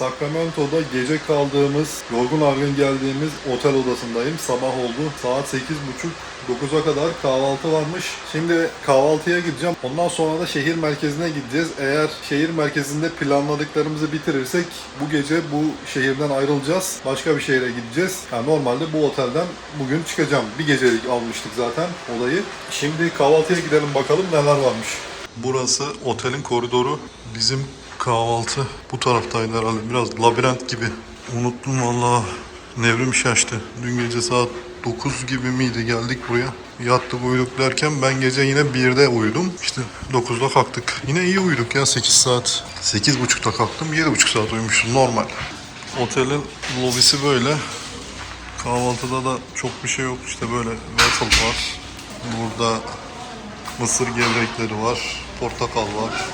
Sacramento'da gece kaldığımız, yorgun argın geldiğimiz otel odasındayım. Sabah oldu. Saat 8.30. 9'a kadar kahvaltı varmış. Şimdi kahvaltıya gideceğim. Ondan sonra da şehir merkezine gideceğiz. Eğer şehir merkezinde planladıklarımızı bitirirsek bu gece bu şehirden ayrılacağız. Başka bir şehre gideceğiz. Yani normalde bu otelden bugün çıkacağım. Bir gecelik almıştık zaten olayı. Şimdi kahvaltıya gidelim bakalım neler varmış. Burası otelin koridoru. Bizim kahvaltı bu taraftaydı herhalde. Biraz labirent gibi. Unuttum valla. Nevrim şaştı. Dün gece saat 9 gibi miydi geldik buraya. Yattık uyuduk derken ben gece yine 1'de uyudum. İşte 9'da kalktık. Yine iyi uyuduk ya 8 saat. 8.30'da kalktım 7.5 saat uyumuşum normal. Otelin lobisi böyle. Kahvaltıda da çok bir şey yok. İşte böyle waffle var. Burada mısır gevrekleri var. Portakal var.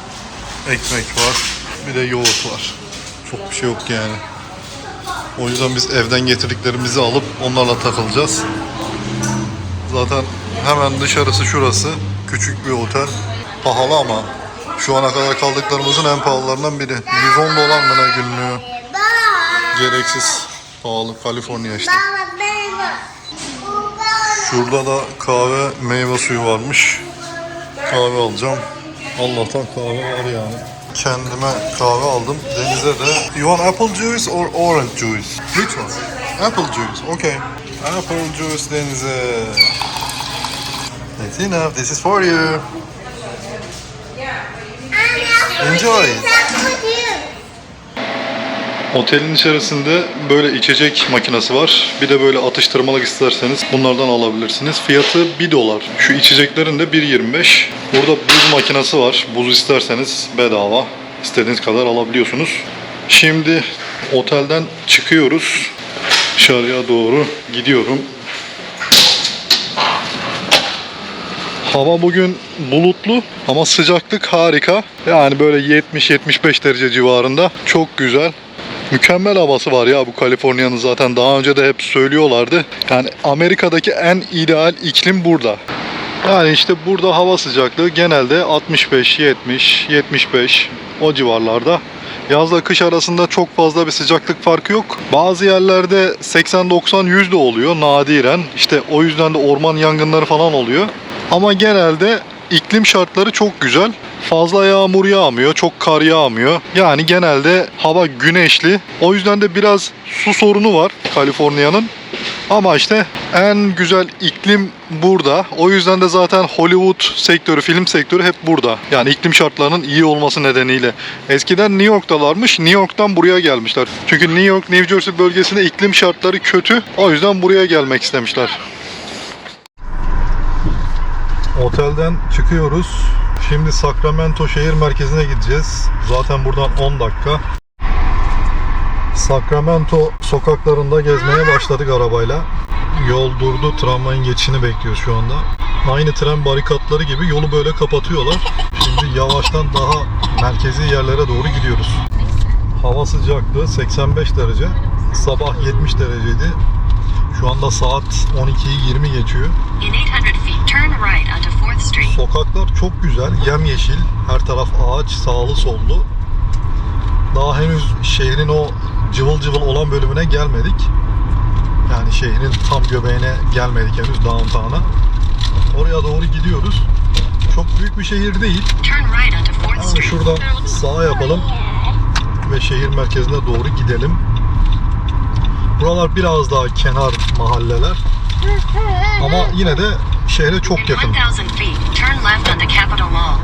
Ekmek var. Bir de yoğurt var. Çok bir şey yok yani. O yüzden biz evden getirdiklerimizi alıp onlarla takılacağız. Zaten hemen dışarısı şurası. Küçük bir otel. Pahalı ama şu ana kadar kaldıklarımızın en pahalılarından biri. 110 dolar mı ne günlüğü? Gereksiz pahalı. Kaliforniya işte. Şurada da kahve meyve suyu varmış. Kahve alacağım. Allah'tan kahve var yani. Kendime kahve aldım. Denize de. You want apple juice or orange juice? Which one? Apple juice. Okay. Apple juice denize. That's enough. This is for you. Enjoy. Otelin içerisinde böyle içecek makinesi var. Bir de böyle atıştırmalık isterseniz bunlardan alabilirsiniz. Fiyatı 1 dolar. Şu içeceklerin de 1.25. Burada buz makinesi var. Buz isterseniz bedava. İstediğiniz kadar alabiliyorsunuz. Şimdi otelden çıkıyoruz. Dışarıya doğru gidiyorum. Hava bugün bulutlu ama sıcaklık harika. Yani böyle 70-75 derece civarında. Çok güzel. Mükemmel havası var ya bu Kaliforniya'nın zaten daha önce de hep söylüyorlardı. Yani Amerika'daki en ideal iklim burada. Yani işte burada hava sıcaklığı genelde 65, 70, 75 o civarlarda. Yazla kış arasında çok fazla bir sıcaklık farkı yok. Bazı yerlerde 80-90-100 de oluyor nadiren. İşte o yüzden de orman yangınları falan oluyor. Ama genelde iklim şartları çok güzel. Fazla yağmur yağmıyor, çok kar yağmıyor. Yani genelde hava güneşli. O yüzden de biraz su sorunu var Kaliforniya'nın. Ama işte en güzel iklim burada. O yüzden de zaten Hollywood sektörü, film sektörü hep burada. Yani iklim şartlarının iyi olması nedeniyle. Eskiden New York'talarmış. New York'tan buraya gelmişler. Çünkü New York, New Jersey bölgesinde iklim şartları kötü. O yüzden buraya gelmek istemişler. Otelden çıkıyoruz. Şimdi Sacramento şehir merkezine gideceğiz. Zaten buradan 10 dakika. Sacramento sokaklarında gezmeye başladık arabayla. Yol durdu, tramvayın geçişini bekliyoruz şu anda. Aynı tren barikatları gibi yolu böyle kapatıyorlar. Şimdi yavaştan daha merkezi yerlere doğru gidiyoruz. Hava sıcaklığı 85 derece. Sabah 70 dereceydi. Şu anda saat 12'yi 20 geçiyor. In 800 feet, turn right onto 4th Street. Sokaklar çok güzel, yemyeşil. Her taraf ağaç, sağlı sollu. Daha henüz şehrin o cıvıl cıvıl olan bölümüne gelmedik. Yani şehrin tam göbeğine gelmedik henüz downtown'a. Oraya doğru gidiyoruz. Çok büyük bir şehir değil. Turn right onto 4th Ama Street. şuradan sağa yapalım ve şehir merkezine doğru gidelim. Buralar biraz daha kenar mahalleler ama yine de şehre çok yakın. 1000 feet, turn left onto Capitol Mall.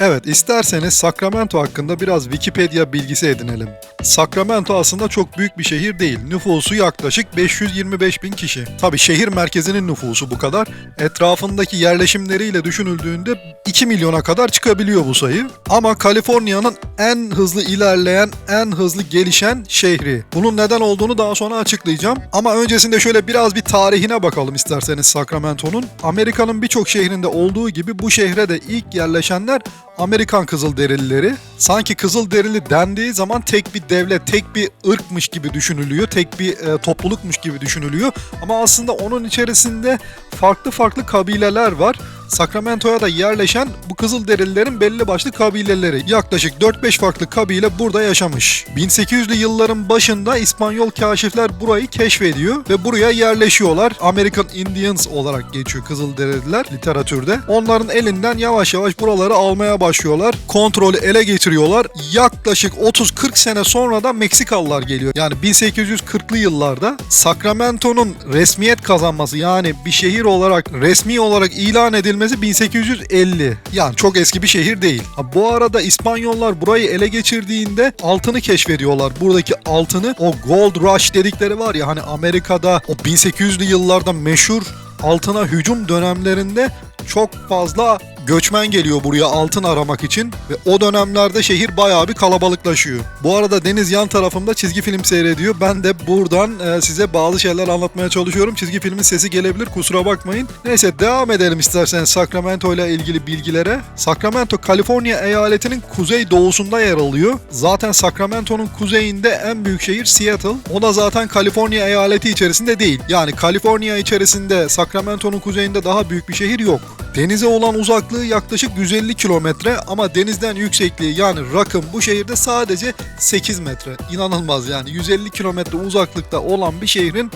Evet, isterseniz Sacramento hakkında biraz Wikipedia bilgisi edinelim. Sacramento aslında çok büyük bir şehir değil. Nüfusu yaklaşık 525 bin kişi. Tabi şehir merkezinin nüfusu bu kadar. Etrafındaki yerleşimleriyle düşünüldüğünde 2 milyona kadar çıkabiliyor bu sayı. Ama Kaliforniya'nın en hızlı ilerleyen, en hızlı gelişen şehri. Bunun neden olduğunu daha sonra açıklayacağım. Ama öncesinde şöyle biraz bir tarihine bakalım isterseniz Sacramento'nun. Amerika'nın birçok şehrinde olduğu gibi bu şehre de ilk yerleşenler Amerikan Kızılderilileri. Sanki Kızılderili dendiği zaman tek bir devlet, tek bir ırkmış gibi düşünülüyor. Tek bir e, toplulukmuş gibi düşünülüyor. Ama aslında onun içerisinde farklı farklı kabileler var. Sacramento'ya da yerleşen bu Kızılderililerin belli başlı kabileleri. Yaklaşık 4-5 farklı kabile burada yaşamış. 1800'lü yılların başında İspanyol kaşifler burayı keşfediyor ve buraya yerleşiyorlar. American Indians olarak geçiyor Kızılderililer literatürde. Onların elinden yavaş yavaş buraları almaya başlıyorlar. Kontrolü ele geçiriyorlar. Yaklaşık 30-40 sene sonra da Meksikalılar geliyor. Yani 1840'lı yıllarda Sacramento'nun resmiyet kazanması yani bir şehir olarak resmi olarak ilan edilmesi 1850. Yani çok eski bir şehir değil. Ha, bu arada İspanyollar burayı ele geçirdiğinde altını keşfediyorlar. Buradaki altını o Gold Rush dedikleri var ya hani Amerika'da o 1800'lü yıllarda meşhur altına hücum dönemlerinde çok fazla göçmen geliyor buraya altın aramak için ve o dönemlerde şehir bayağı bir kalabalıklaşıyor. Bu arada Deniz yan tarafımda çizgi film seyrediyor. Ben de buradan e, size bazı şeyler anlatmaya çalışıyorum. Çizgi filmin sesi gelebilir kusura bakmayın. Neyse devam edelim isterseniz Sacramento ile ilgili bilgilere. Sacramento, Kaliforniya eyaletinin kuzey doğusunda yer alıyor. Zaten Sacramento'nun kuzeyinde en büyük şehir Seattle. O da zaten Kaliforniya eyaleti içerisinde değil. Yani Kaliforniya içerisinde Sacramento'nun kuzeyinde daha büyük bir şehir yok. Denize olan uzaklığı yaklaşık 150 kilometre ama denizden yüksekliği yani rakım bu şehirde sadece 8 metre. İnanılmaz yani 150 kilometre uzaklıkta olan bir şehrin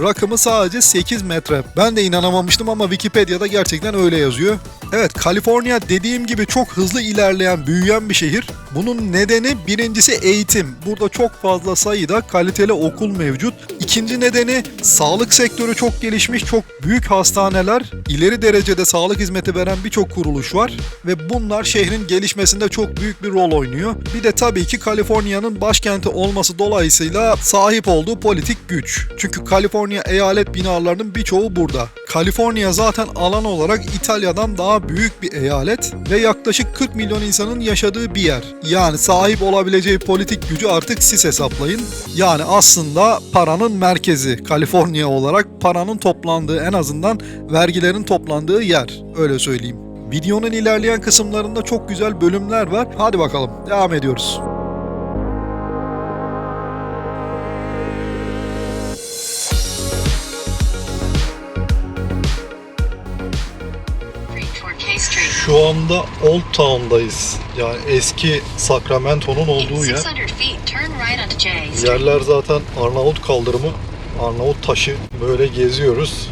rakımı sadece 8 metre. Ben de inanamamıştım ama Wikipedia'da gerçekten öyle yazıyor. Evet Kaliforniya dediğim gibi çok hızlı ilerleyen, büyüyen bir şehir. Bunun nedeni birincisi eğitim. Burada çok fazla sayıda kaliteli okul mevcut. İkinci nedeni sağlık sektörü çok gelişmiş, çok büyük hastaneler, ileri derecede sağlık hizmeti veren birçok kuruluş var ve bunlar şehrin gelişmesinde çok büyük bir rol oynuyor. Bir de tabii ki Kaliforniya'nın başkenti olması dolayısıyla sahip olduğu politik güç. Çünkü Kaliforniya eyalet binalarının birçoğu burada. Kaliforniya zaten alan olarak İtalya'dan daha büyük bir eyalet ve yaklaşık 40 milyon insanın yaşadığı bir yer. Yani sahip olabileceği politik gücü artık siz hesaplayın. Yani aslında paranın merkezi Kaliforniya olarak paranın toplandığı en azından vergilerin toplandığı yer. Öyle söyleyeyim. Videonun ilerleyen kısımlarında çok güzel bölümler var. Hadi bakalım devam ediyoruz. Şu anda Old Town'dayız. Yani eski Sacramento'nun olduğu yer. 600 feet, turn right onto J Street. Yerler zaten Arnavut kaldırımı, Arnavut taşı. Böyle geziyoruz.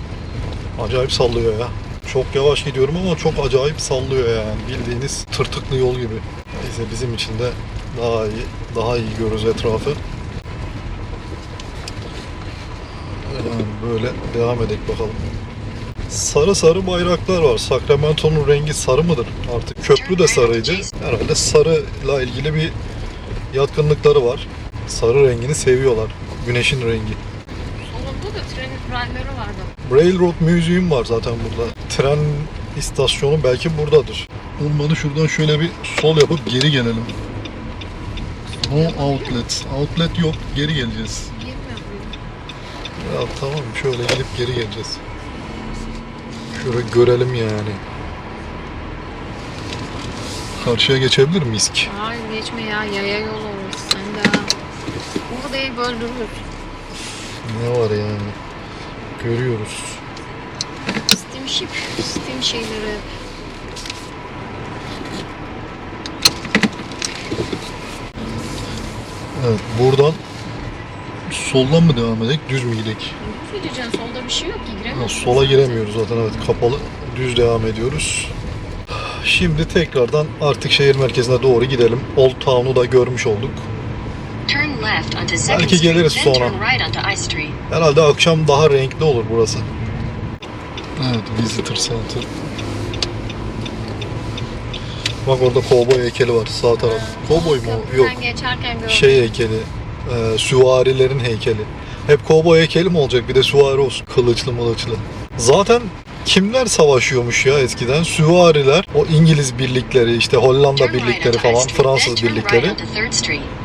Acayip sallıyor ya. Çok yavaş gidiyorum ama çok acayip sallıyor yani. Bildiğiniz tırtıklı yol gibi. Neyse bizim için de daha iyi, daha iyi görürüz etrafı. Yani böyle devam edelim bakalım. Sarı sarı bayraklar var. Sacramento'nun rengi sarı mıdır? Artık köprü de sarıydı. Herhalde sarıyla ilgili bir yatkınlıkları var. Sarı rengini seviyorlar. Güneşin rengi. Solunda da tren rayları vardı. Railroad Museum var zaten burada. Tren istasyonu belki buradadır. Olmadı şuradan şöyle bir sol yapıp geri gelelim. No outlet. Outlet yok. Geri geleceğiz. Girmiyor muydu? Ya tamam şöyle gidip geri geleceğiz. Şöyle görelim yani. Karşıya geçebilir miyiz ki? Hayır geçme ya yaya yol orası sen de. Burayı böldürür. Ne var yani? Görüyoruz. Steamship, steam şeyleri. Evet buradan soldan mı devam edelim düz mü gidelim? Düz gideceksin solda bir şey yok ki Ha, sola giremiyoruz zaten evet kapalı. Düz devam ediyoruz. Şimdi tekrardan artık şehir merkezine doğru gidelim. Old Town'u da görmüş olduk. Turn left onto Second Belki Street, geliriz then sonra. turn right onto I Street. Herhalde akşam daha renkli olur burası. Evet, Visitor Center. Bak orada kovboy heykeli var sağ taraf. Kovboy mu? o? Yok. geçerken gördüm. Şey heykeli. E, süvarilerin heykeli. Hep kovboy heykeli mi olacak? Bir de süvari olsun. Kılıçlı mılıçlı. Zaten kimler savaşıyormuş ya eskiden? Süvariler, o İngiliz birlikleri, işte Hollanda birlikleri falan, Fransız birlikleri.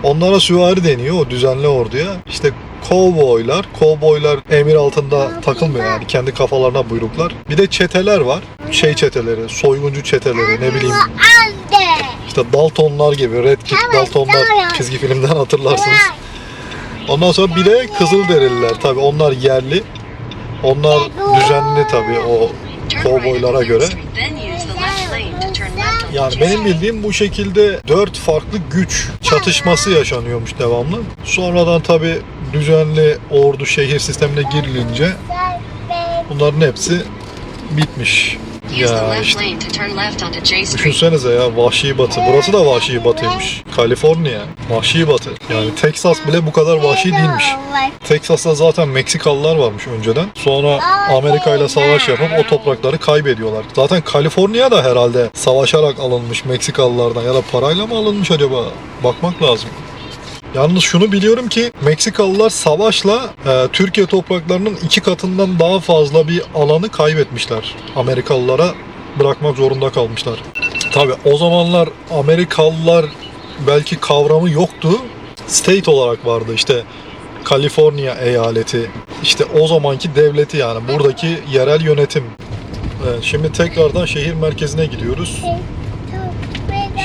Onlara süvari deniyor o düzenli orduya. İşte kovboylar, kovboylar emir altında takılmıyor yani kendi kafalarına buyruklar. Bir de çeteler var. Şey çeteleri, soyguncu çeteleri ne bileyim. İşte Daltonlar gibi, Red Kit, Daltonlar çizgi filmden hatırlarsınız. Ondan sonra bir de Kızılderililer tabi onlar yerli. Onlar düzenli tabi o kovboylara 3rd göre. Yani benim bildiğim bu şekilde dört farklı güç çatışması yaşanıyormuş devamlı. Sonradan tabi düzenli ordu şehir sistemine girilince bunların hepsi bitmiş. Ya işte düşünsenize ya vahşi batı. Burası da vahşi batıymış. Kaliforniya vahşi batı. Yani Texas bile bu kadar vahşi değilmiş. Texas'ta zaten Meksikalılar varmış önceden. Sonra Amerika ile savaş yapıp o toprakları kaybediyorlar. Zaten Kaliforniya da herhalde savaşarak alınmış Meksikalılardan ya da parayla mı alınmış acaba? Bakmak lazım. Yalnız şunu biliyorum ki Meksikalılar savaşla e, Türkiye topraklarının iki katından daha fazla bir alanı kaybetmişler. Amerikalılara bırakmak zorunda kalmışlar. Tabi o zamanlar Amerikalılar belki kavramı yoktu. State olarak vardı işte Kaliforniya eyaleti. İşte o zamanki devleti yani buradaki yerel yönetim. Evet, şimdi tekrardan şehir merkezine gidiyoruz.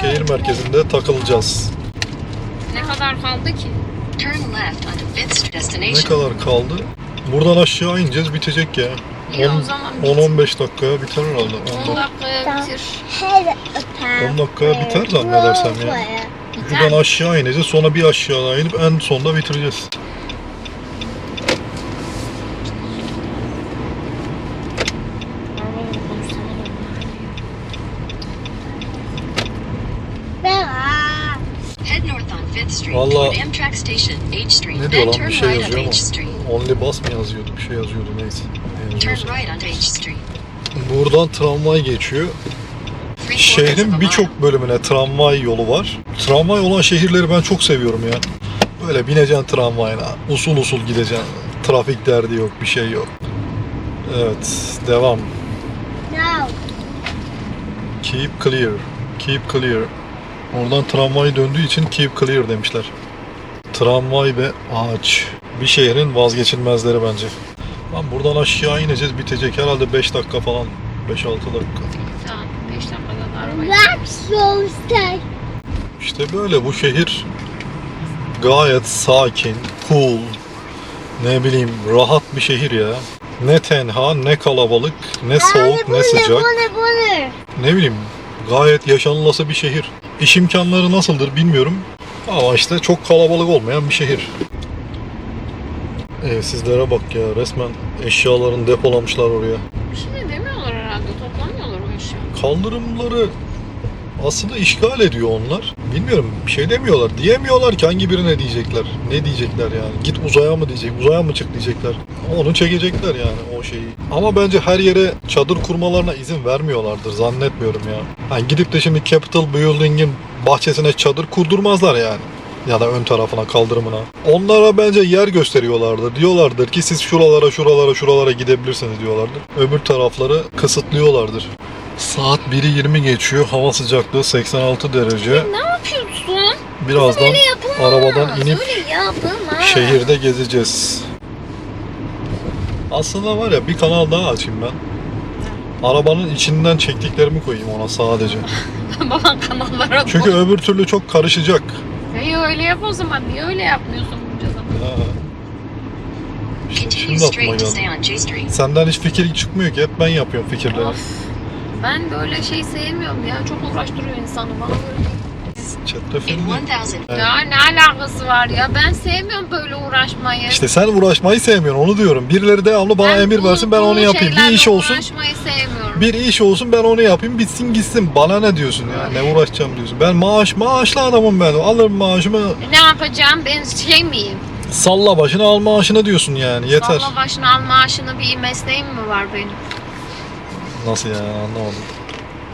Şehir merkezinde takılacağız. Ne kadar kaldı ki? Turn left onto 5th Street Ne kadar kaldı? Buradan aşağı ineceğiz bitecek ya. İyi o 10 zaman bit. 10-15 dakikaya biter herhalde. 10 10 dak- dakikaya bitir. 10 dakikaya biter zannedersem ya. Buradan aşağı ineceğiz sonra bir aşağı inip en sonda bitireceğiz. Street, Ne diyor then lan turn bir şey right yazıyor onto ama. H Street. Only bus mı yazıyordu bir şey yazıyordu neyse. Ne Turn yazıyorsa. right onto H Street. Buradan tramvay geçiyor. Şehrin birçok bölümüne tramvay yolu var. Tramvay olan şehirleri ben çok seviyorum ya. Böyle bineceksin tramvayına, usul usul gideceksin. Trafik derdi yok, bir şey yok. Evet, devam. Keep clear, keep clear. Oradan tramvay döndüğü için keep clear demişler. Tramvay ve ağaç. Bir şehrin vazgeçilmezleri bence. Lan buradan aşağı ineceğiz bitecek herhalde 5 dakika falan. 5-6 dakika. Tamam 5 dakikada da arabayı İşte böyle bu şehir gayet sakin, cool, ne bileyim rahat bir şehir ya. Ne tenha, ne kalabalık, ne soğuk, ne sıcak. Ne bileyim gayet yaşanılası bir şehir. İş imkanları nasıldır bilmiyorum. Ama işte çok kalabalık olmayan bir şehir. Evsizlere bak ya resmen eşyalarını depolamışlar oraya. Bir şey demiyorlar herhalde. Toplamıyorlar o eşya. kaldırımları aslında işgal ediyor onlar. Bilmiyorum bir şey demiyorlar. Diyemiyorlar ki hangi birine diyecekler. Ne diyecekler yani. Git uzaya mı diyecek, uzaya mı çık diyecekler. Onu çekecekler yani o şeyi. Ama bence her yere çadır kurmalarına izin vermiyorlardır zannetmiyorum ya. Hani gidip de şimdi Capitol Building'in bahçesine çadır kurdurmazlar yani. Ya da ön tarafına, kaldırımına. Onlara bence yer gösteriyorlardır. Diyorlardır ki siz şuralara, şuralara, şuralara gidebilirsiniz diyorlardır. Öbür tarafları kısıtlıyorlardır. Saat 1'i 20 geçiyor. Hava sıcaklığı 86 derece. Ne yapıyorsun? Birazdan Öyle arabadan inip Öyle şehirde gezeceğiz. Aslında var ya bir kanal daha açayım ben. Arabanın içinden çektiklerimi koyayım ona sadece. Baban kanallara Çünkü öbür türlü çok karışacak. İyi öyle yap o zaman. Niye öyle yapmıyorsun bunca zaman? Ha. Continue şimdi aklıma straight to geldi. stay on J Street. Senden hiç fikir çıkmıyor ki. Hep ben yapıyorum fikirleri. Of. Ben böyle şey sevmiyorum ya. Çok uğraştırıyor insanı. Bana böyle değil. Çetrefilli. In 1000 Evet. Ya ne alakası var ya? Ben sevmiyorum böyle uğraşmayı. İşte sen uğraşmayı sevmiyorsun onu diyorum. Birileri devamlı bana emir bu- versin ben onu yapayım. Bir iş olsun. uğraşmayı sevmiyorum. Bir iş olsun ben onu yapayım bitsin gitsin. Bana ne diyorsun ya? Ne uğraşacağım diyorsun. Ben maaş maaşlı adamım ben. Alırım maaşımı Ne yapacağım? Ben şey miyim? salla başına al maaşını diyorsun yani. Yeter. Salla başına al maaşını bir mesleğim mi var benim? Nasıl yani anlamadım.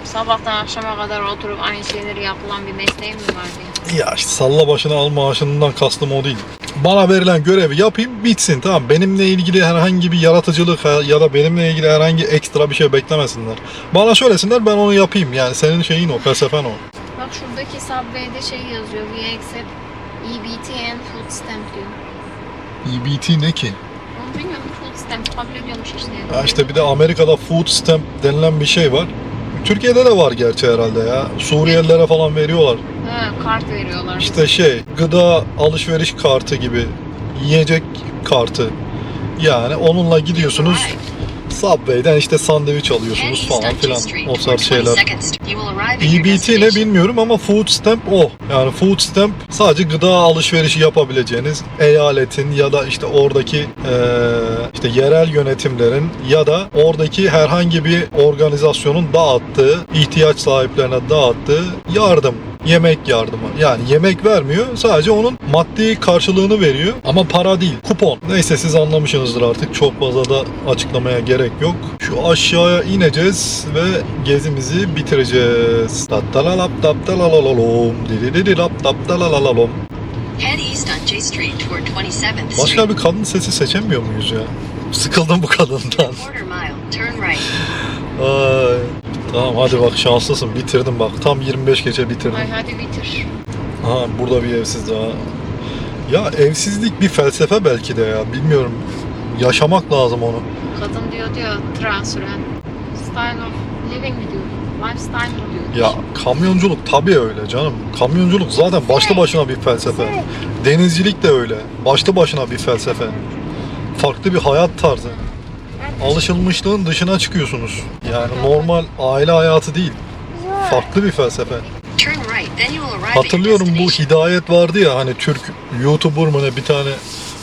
Sabahtan akşama kadar oturup aynı şeyleri yapılan bir mesleğim mi var diye. Ya işte salla başına al maaşından kastım o değil. Bana verilen görevi yapayım bitsin tamam. Benimle ilgili herhangi bir yaratıcılık ya da benimle ilgili herhangi ekstra bir şey beklemesinler. Bana söylesinler ben onu yapayım yani senin şeyin o felsefen o. Bak şuradaki Subway'de şey yazıyor. We accept EBT and food stamp diyor. EBT ne ki? Onu bilmiyorum. Stamp kabul ediyormuş işte. Ya işte bir de Amerika'da food stamp denilen bir şey var. Türkiye'de de var gerçi herhalde ya. Suriyelilere falan veriyorlar. He, kart veriyorlar. İşte şey gıda alışveriş kartı gibi yiyecek kartı. Yani onunla gidiyorsunuz Subway'den işte sandviç alıyorsunuz falan filan. O tarz 22nd şeyler. EBT ne bilmiyorum ama food stamp o. Yani food stamp sadece gıda alışverişi yapabileceğiniz eyaletin ya da işte oradaki işte yerel yönetimlerin ya da oradaki herhangi bir organizasyonun dağıttığı, ihtiyaç sahiplerine dağıttığı yardım yemek yardımı. Yani yemek vermiyor. Sadece onun maddi karşılığını veriyor. Ama para değil. Kupon. Neyse siz anlamışsınızdır artık. Çok fazla da açıklamaya gerek yok. Şu aşağıya ineceğiz ve gezimizi bitireceğiz. Tattalalap taptalalalom. Didididilap taptalalalom. Head east on J Street toward 27th Başka bir kadın sesi seçemiyor muyuz ya? Sıkıldım bu kadından. Ay. Tamam hadi bak şanslısın bitirdim bak tam 25 gece bitirdim. Ay hadi bitir. Ha burada bir evsiz daha. Ya evsizlik bir felsefe belki de ya bilmiyorum. Yaşamak lazım onu. Kadın diyor diyor transüren. Style of living mi diyor? Lifestyle mı diyor? Ya kamyonculuk tabii öyle canım. Kamyonculuk zaten başlı başına bir felsefe. Denizcilik de öyle. Başlı başına bir felsefe. Farklı bir hayat tarzı. Alışılmışlığın dışına çıkıyorsunuz. Yani normal aile hayatı değil. Farklı bir felsefe. Hatırlıyorum bu. Hidayet vardı ya hani Türk YouTuber mı ne bir tane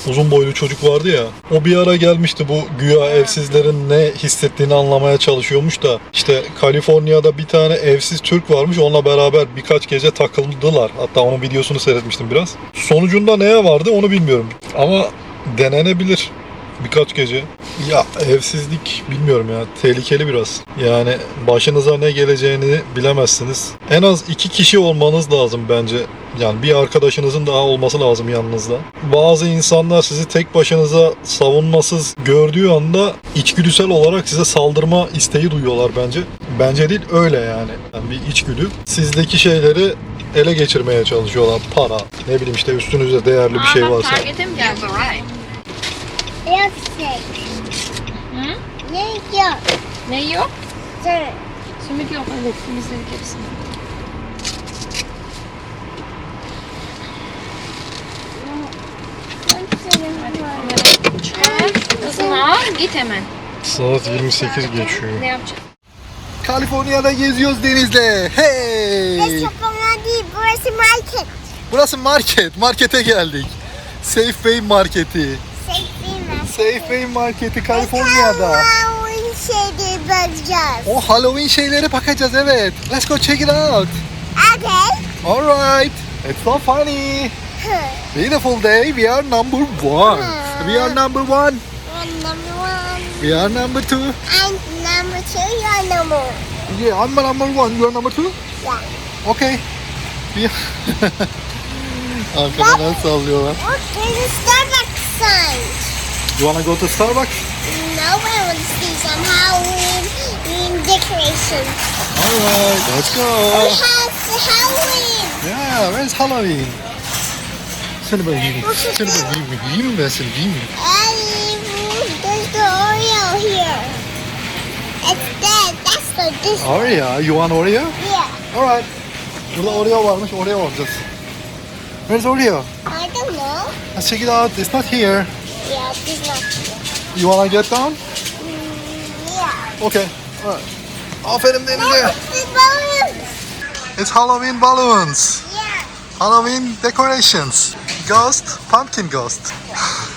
uzun boylu çocuk vardı ya. O bir ara gelmişti bu güya evsizlerin ne hissettiğini anlamaya çalışıyormuş da işte Kaliforniya'da bir tane evsiz Türk varmış onunla beraber birkaç gece takıldılar. Hatta onun videosunu seyretmiştim biraz. Sonucunda neye vardı onu bilmiyorum. Ama denenebilir birkaç gece. Ya evsizlik bilmiyorum ya tehlikeli biraz. Yani başınıza ne geleceğini bilemezsiniz. En az iki kişi olmanız lazım bence. Yani bir arkadaşınızın daha olması lazım yanınızda. Bazı insanlar sizi tek başınıza savunmasız gördüğü anda içgüdüsel olarak size saldırma isteği duyuyorlar bence. Bence değil öyle yani. yani bir içgüdü. Sizdeki şeyleri ele geçirmeye çalışıyorlar. Para, ne bileyim işte üstünüzde değerli bir şey varsa. You geldi? have Milkshake. Hı? Ne yok? Ne yok? Sir. Simit yok. Evet temizledik hepsini. Kızım al git hemen. Saat 28 geçiyor. Ne yapacaksın? Kaliforniya'da geziyoruz denizde. Hey! Restorana değil, burası market. Burası market. Markete geldik. Safeway marketi. Safeway marketi Kaliforniya'da. Halloween şeyleri bakacağız. O Halloween şeylere bakacağız evet. Let's go check it out. Okay. Alright. It's so funny. Beautiful day. We are number one. We are number one. And number one. We are number two. And number two, you're number one. Yeah, I'm number one. You are number two. Yeah. Okay. We... Arkadan sallıyorlar. Look, there's a Starbucks sign. You wanna go to Starbucks? No, I want to see some Halloween decorations. Alright, let's It go. has the Halloween. Yeah, where's Halloween? Seni ben yiyeyim. Seni ben yiyeyim. Yiyeyim mi ben seni? Yiyeyim mi? And there's the Oreo here. It's that. That's the this. Oreo. You want Oreo? Yeah. Alright. Burada Oreo varmış. Oreo alacağız. Where's Oreo? I don't know. Let's check it out. It's not here. Yeah, it's not here. You wanna get down? Mm, yeah. Okay. Alright. Aferin Denize. It's Halloween balloons. Yeah. Halloween decorations. Ghost, pumpkin ghost.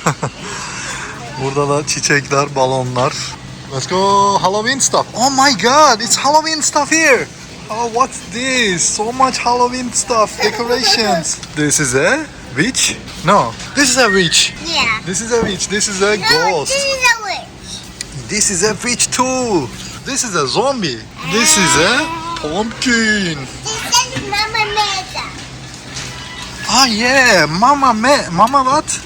Burada da çiçekler, balonlar. Let's go Halloween stuff. Oh my god, it's Halloween stuff here. Oh, what's this? So much Halloween stuff, decorations. this is a witch? No, this is a witch. Yeah. This is a witch. This is a No, ghost. this is a witch. This is a witch too. This is a zombie. This is a pumpkin. This is Mama Meda. Ah yeah, Mama me, Mama what?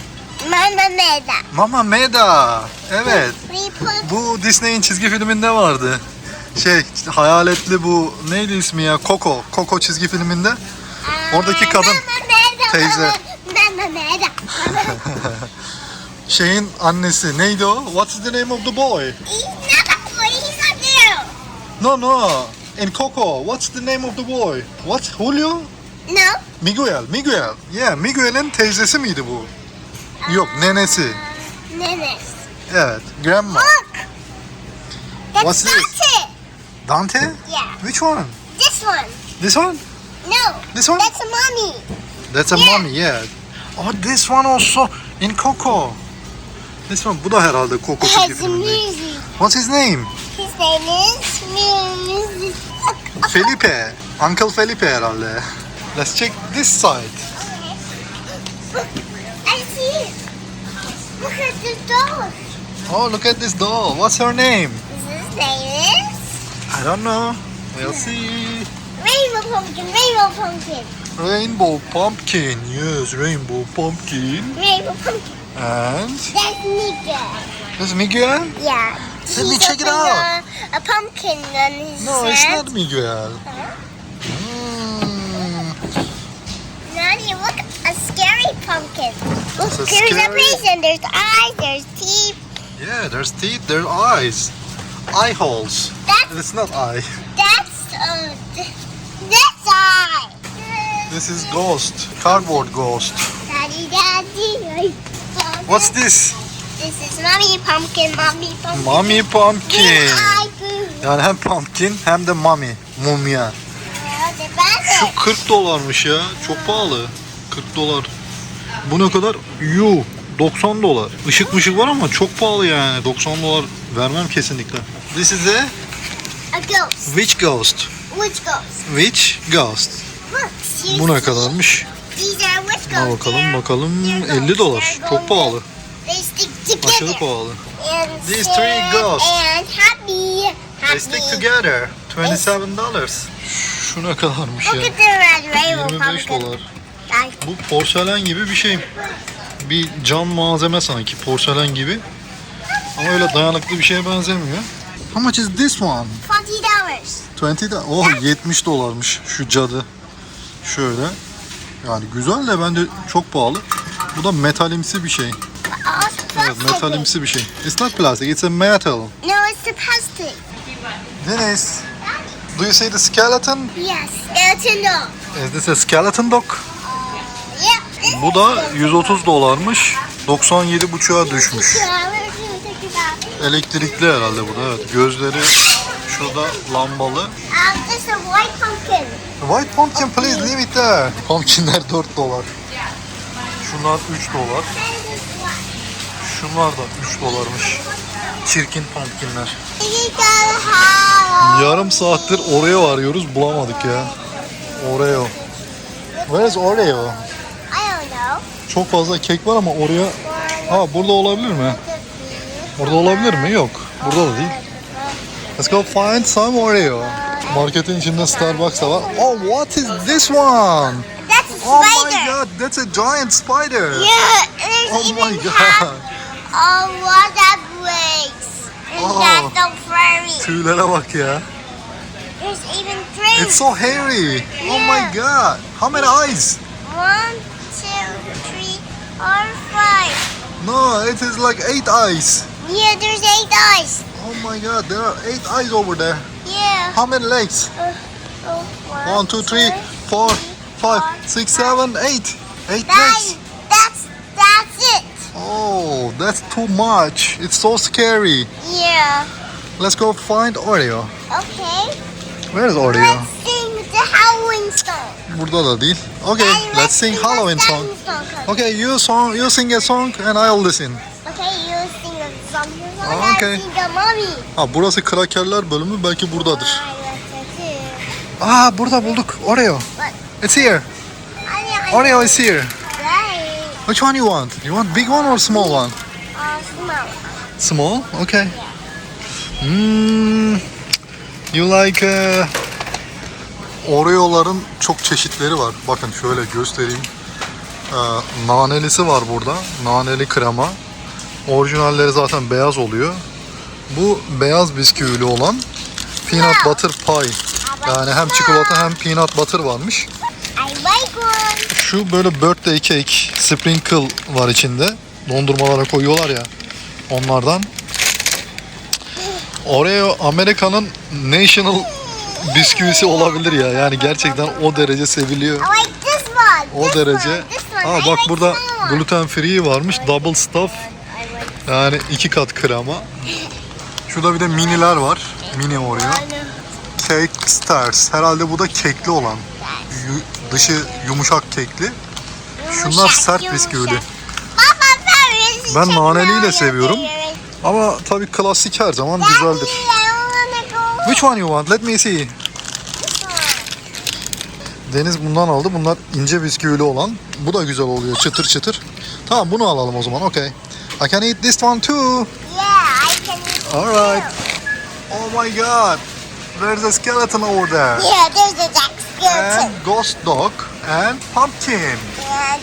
Mama Meda. Mama Meda. Evet. Bu Disney'in çizgi filminde vardı. Şey, hayaletli bu neydi ismi ya? Coco. Coco çizgi filminde. Oradaki kadın, teyze. Şeyin annesi neydi o? What's the name of the boy? He's not a boy. He's a girl. No no. In Coco, what's the name of the boy? What? Julio? No. Miguel. Miguel. Yeah, Miguel'in teyzesi miydi bu? Yok, nenesi. Nenes. Evet, grandma. Look. What's this? Dante. Dante? Yeah. Which one? This one. This one? No. This one? That's a mommy. That's a Yeah. mommy, yeah. Oh, this one also in Coco. This one, bu da herhalde Coco It çizgi has filminde. music. What's his name? His name is Music. Felipe. Uncle Felipe herhalde. Let's check this side. I see it. Look at the dog. Oh, look at this doll. What's her name? His name is I don't know. We'll see. Rainbow Pumpkin. Rainbow Pumpkin. Rainbow pumpkin. Yes, rainbow pumpkin. Rainbow Pumpkin. And That's Miguel. this is Miguel? Yeah. Let me check it out. A, a pumpkin on his No, it's not Miguel. Hmm. Nanny, look, a scary pumpkin. Look, a there's a scary- face and there's eyes, there's teeth. Yeah, there's teeth, there's eyes. Eye holes. That's It's not eye. that's uh, th- this is ghost. Cardboard ghost. Daddy, daddy. What's this? This is mommy pumpkin, mommy pumpkin. Mommy pumpkin. Yani hem pumpkin hem de mummy. Mumya. Şu 40 dolarmış ya. Çok pahalı. 40 dolar. Bu ne kadar? Yuh. 90 dolar. Işık mışık var ama çok pahalı yani. 90 dolar vermem kesinlikle. This is a A ghost. witch ghost. Which ghost? Witch ghost. Look, Bu ne kadarmış? These are Ha bakalım They're- bakalım. they're 50 ghosts. dolar. They're Çok pahalı. They stick Aşırı pahalı. And These three ghosts. And happy. Happy. They stick together. 27 dollars. Şu ne kadarmış Look ya? at the red rainbow 25 pumpkin. dolar. Guys, Bu porselen gibi bir şey. Bir cam malzeme sanki porselen gibi. Ama öyle dayanıklı bir şeye benzemiyor. How much is this one? Twenty dollars. 20 da oh 70 dolarmış şu cadı. Şöyle. Yani güzel de bence çok pahalı. Bu da metalimsi bir şey. Evet metalimsi bir şey. It's not plastic, it's a metal. No, it's the plastic. Deniz, do you see the skeleton? Yes, skeleton dog. Is this a skeleton dog? Yeah. Bu da skeleton. 130 dolarmış. 97,5'a düşmüş. Yeah, we're gonna take it out. Elektrikli herhalde bu da evet. Gözleri şurada lambalı. This is white pumpkin. White pumpkin please leave it there. Pumpkinler 4 dolar. Şunlar 3 dolar. Şunlar da 3 dolarmış. Çirkin pumpkinler. Yarım saattir Oreo arıyoruz bulamadık ya. Oreo. Where is Oreo? I don't know. Çok fazla kek var ama Oreo... Ha burada olabilir mi? Burada olabilir mi? Yok. Burada da değil. Let's go find some Oreo. Marketin içinde Starbucks da var. Oh, what is this one? That's a spider. Oh my god, that's a giant spider. Yeah, there's Oh even my god. a lot that breaks. And Oh. that's so furry. Tüylere bak ya. There's even three. It's so hairy. Oh my god. How many eyes? One, two, three, four, five. No, it is like eight eyes. Yeah, there's eight eyes. Oh my god, there are eight eyes over there. Yeah. How many legs? Uh, oh, One, two, three, four, five, six, seven, eight. Eight Nine. legs. That's that's it. Oh, that's too much. It's so scary. Yeah. Let's go find Oreo. Okay. Where is Oreo? Let's sing the Halloween song. Burada da değil. Okay, Daddy, let's sing the Halloween song. song. Okay, you song, you sing a song and I'll listen. Wanna okay. Ha burası krakerler bölümü belki buradadır. Aa burada bulduk Oreo. It's here. too. I Oreo is here. Which one you want? You want big one or small one? Uh, small. Small? Okay. Hmm. You like uh, Oreo'ların çok çeşitleri var. Bakın şöyle göstereyim. Ee, nanelisi var burada. Naneli krema. Orijinalleri zaten beyaz oluyor. Bu beyaz bisküvili olan peanut butter pie. Yani hem çikolata hem peanut butter varmış. Şu böyle birthday cake, sprinkle var içinde. Dondurmalara koyuyorlar ya. Onlardan. Oreo Amerika'nın national bisküvisi olabilir ya. Yani gerçekten o derece seviliyor. O derece. Aa bak burada gluten free varmış. Double stuff. Yani iki kat krema. Şurada bir de miniler var. Mini Oreo. Cake Stars. Herhalde bu da kekli olan. Yu- dışı yumuşak kekli. Şunlar sert bisküvili. Baba ben Ben naneliyi de seviyorum. Ama tabii klasik her zaman güzeldir. Which one you want? Let me see. Deniz bundan aldı. Bunlar ince bisküvili olan. Bu da güzel oluyor. Çıtır çıtır. Tamam bunu alalım o zaman. Okay. I can eat this one too. Yeah, I can eat Alright. Oh my god. There's a skeleton over there. Yeah, there's a jack skeleton. And ghost dog and pumpkin. And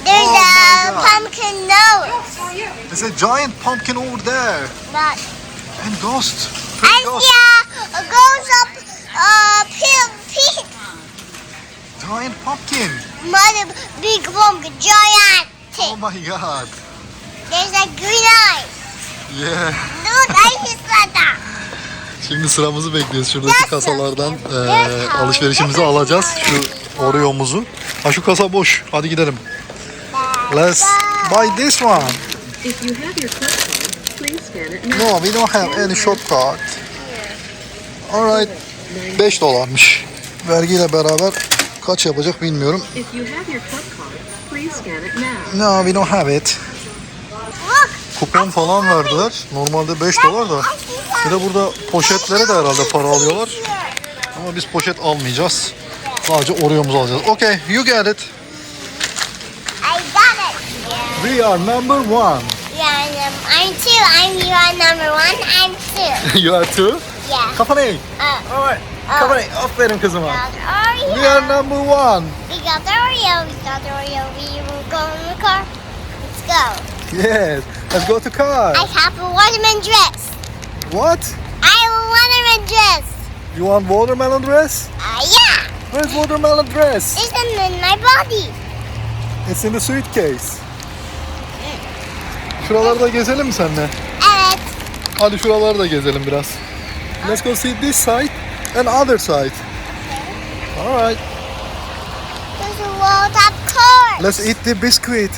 there's Oh a pumpkin nose. There's a giant pumpkin over there. But And ghost. Pretty and ghost. yeah, it goes up uh pink Giant pumpkin. mother big pumpkin giant Oh my god. There's a green eye. Yeah. Look, I just said that. Şimdi sıramızı bekliyoruz. Şuradaki kasalardan eee, alışverişimizi alacağız. Şu Oreo'muzu. Ha şu kasa boş. Hadi gidelim. Let's buy this one. If you have your credit card, please scan it now. No, we don't have any short card. Alright. 5 dolarmış. Vergiyle beraber kaç yapacak bilmiyorum. If you have your club card, please scan it now. No, we don't have it. Kupon falan verdiler. Normalde 5 dolar da. Bir de burada poşetlere de herhalde para alıyorlar. Ama biz poşet almayacağız. Sadece Oreo'muzu alacağız. Okay, you get it. I got it. We are number one. Yeah, I'm two. I'm you are number one. I'm two. you are two. Yeah. Kafaney. Uh, Alright. Kafaney. Aferin kızıma. got Oreo. We are number one. We got Oreo. We got Oreo. We will go in the car. Let's go. Yes. Let's go to car. I have a watermelon dress. What? I have a watermelon dress. You want watermelon dress? Uh, yeah. Where's watermelon dress? It's in my body. It's in the suitcase. Şuralarda gezelim mi seninle? Evet. Hadi şuraları da gezelim biraz. Let's go see this side and other side. Alright. There's a world of course. Let's eat the biscuit.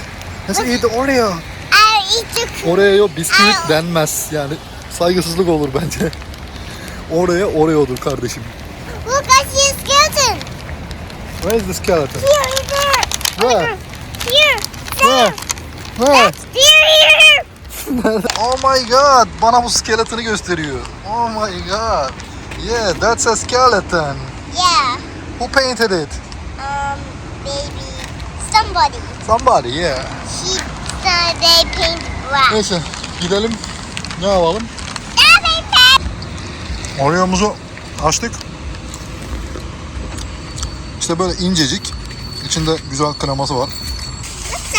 Let's eat the Oreo. The Oreo'ya bisküvit denmez. Yani saygısızlık olur bence. Oreo Oreo'dur kardeşim. Look, I see a skeleton. Where is the skeleton? Here, there. Where? Here. There. Where? Here, here. oh my god. Bana bu skeletonu gösteriyor. Oh my god. Yeah, that's a skeleton. Yeah. Who painted it? Um, maybe somebody. Somebody, yeah. She said they paint black. Neyse gidelim. Ne alalım? Oreo'muzu açtık. İşte böyle incecik. İçinde güzel kreması var.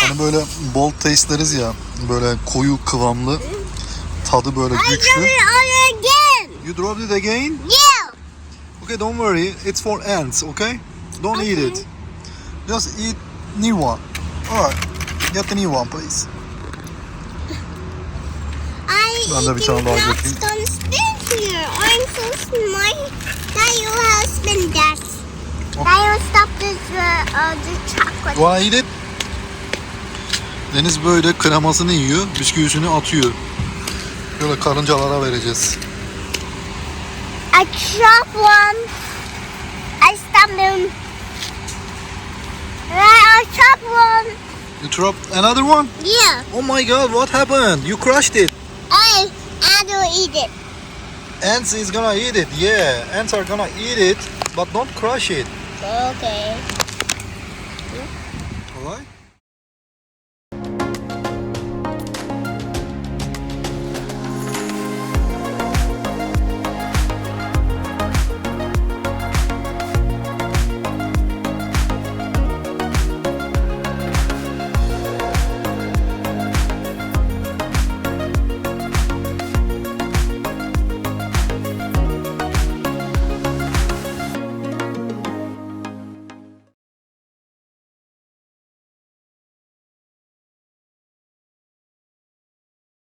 Hani böyle bold taste deriz ya. Böyle koyu kıvamlı. Tadı böyle güçlü. You dropped it again? Yeah. Okay, don't worry. It's for ants, okay? Don't eat it. Just eat new one. Alright. Get the new one, please. I Ben de bir tane daha götüreyim. Don't spin here. I'm so smart. Now you have spin that. Now you stop this uh, uh the chocolate. Wanna eat it? Deniz böyle kremasını yiyor, bisküvisini atıyor. Böyle karıncalara vereceğiz. I chop one. I them. I chop one. You dropped another one? Yeah. Oh my god, what happened? You crushed it. I I will eat it. Ants is gonna eat it, yeah. Ants are gonna eat it, but don't crush it. Okay.